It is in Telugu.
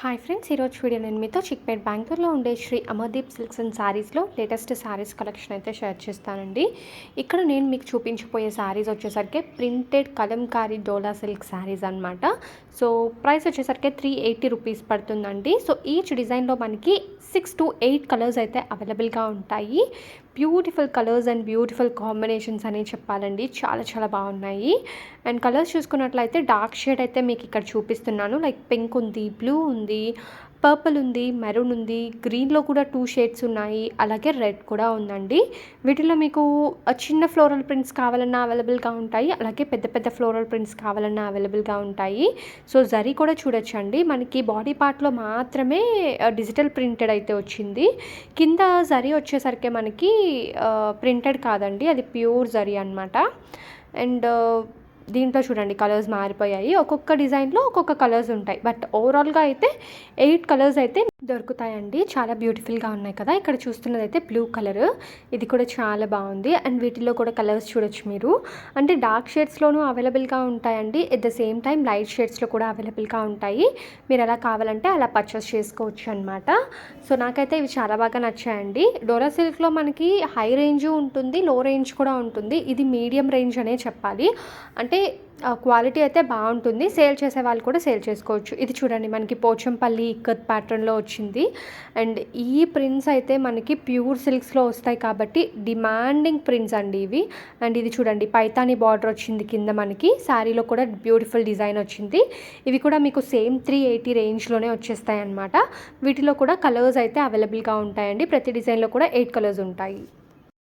హాయ్ ఫ్రెండ్స్ ఈరోజు వీడియో నేను మీతో చిక్పేట్ బెంగళూరులో ఉండే శ్రీ అమర్దీప్ సిల్క్స్ అండ్ శారీస్లో లేటెస్ట్ శారీస్ కలెక్షన్ అయితే షేర్ చేస్తానండి. ఇక్కడ నేను మీకు చూపించిపోయే శారీస్ వచ్చేసరికి printed Kalamkari Dola silk sarees అనమాట సో ప్రైస్ వచ్చేసరికి త్రీ ఎయిటీ రూపీస్ పడుతుందండి. సో ఈచ్ డిజైన్లో మనకి సిక్స్ టు ఎయిట్ కలర్స్ అయితే అవైలబుల్గా ఉంటాయి. Beautiful colours and beautiful combinations అని చెప్పాలండి. చాలా చాలా బాగున్నాయి. అండ్ కలర్స్ చూసుకున్నట్లయితే డార్క్ షేడ్ అయితే మీకు ఇక్కడ చూపిస్తున్నాను. లైక్ పింక్ ఉంది బ్లూ ఉంది పర్పుల్ ఉంది మెరూన్ ఉంది గ్రీన్లో కూడా టూ షేడ్స్ ఉన్నాయి అలాగే రెడ్ కూడా ఉందండి. వీటిలో మీకు చిన్న ఫ్లోరల్ ప్రింట్స్ కావాలన్నా అవైలబుల్గా ఉంటాయి అలాగే పెద్ద పెద్ద ఫ్లోరల్ ప్రింట్స్ కావాలన్నా అవైలబుల్గా ఉంటాయి. సో జరీ కూడా చూడొచ్చండి. మనకి బాడీ పార్ట్లో మాత్రమే డిజిటల్ ప్రింటెడ్ అయితే వచ్చింది. కింద జరీ వచ్చేసరికి మనకి ప్రింటెడ్ కాదండి అది ప్యూర్ జరీ అనమాట అండ్ దీంట్లో చూడండి కలర్స్ మారిపోయాయి. ఒక్కొక్క డిజైన్లో ఒక్కొక్క కలర్స్ ఉంటాయి. బట్ ఓవరాల్గా అయితే ఎయిట్ కలర్స్ అయితే దొరుకుతాయండి. చాలా బ్యూటిఫుల్గా ఉన్నాయి కదా. ఇక్కడ చూస్తున్నది అయితే బ్లూ కలర్ ఇది కూడా చాలా బాగుంది. అండ్ వీటిలో కూడా కలర్స్ చూడొచ్చు మీరు. అంటే డార్క్ షేడ్స్లోనూ అవైలబుల్గా ఉంటాయండి. At the same time light షేడ్స్లో కూడా అవైలబుల్గా ఉంటాయి. మీరు ఎలా కావాలంటే అలా పర్చేస్ చేసుకోవచ్చు అనమాట సో నాకైతే ఇవి చాలా బాగా నచ్చాయండి. డోరా సిల్క్లో మనకి హై రేంజ్ ఉంటుంది లో రేంజ్ కూడా ఉంటుంది. ఇది మీడియం రేంజ్ అనే చెప్పాలి. అంటే క్వాలిటీ అయితే బాగుంటుంది. సేల్ చేసే వాళ్ళు కూడా సేల్ చేసుకోవచ్చు. ఇది చూడండి మనకి పోచంపల్లి ఇక్కత్ ప్యాటర్న్లో వచ్చింది. అండ్ ఈ ప్రింట్స్ అయితే మనకి ప్యూర్ సిల్క్స్లో వస్తాయి కాబట్టి డిమాండింగ్ ప్రింట్స్ అండి ఇవి. అండ్ ఇది చూడండి పైతాని బార్డర్ వచ్చింది కింద మనకి. శారీలో కూడా బ్యూటిఫుల్ డిజైన్ వచ్చింది. ఇవి కూడా మీకు సేమ్ త్రీ ఎయిటీ రేంజ్లోనే వచ్చేస్తాయి అనమాట వీటిలో కూడా కలర్స్ అయితే అవైలబుల్గా ఉంటాయండి. ప్రతి డిజైన్లో కూడా ఎయిట్ కలర్స్ ఉంటాయి.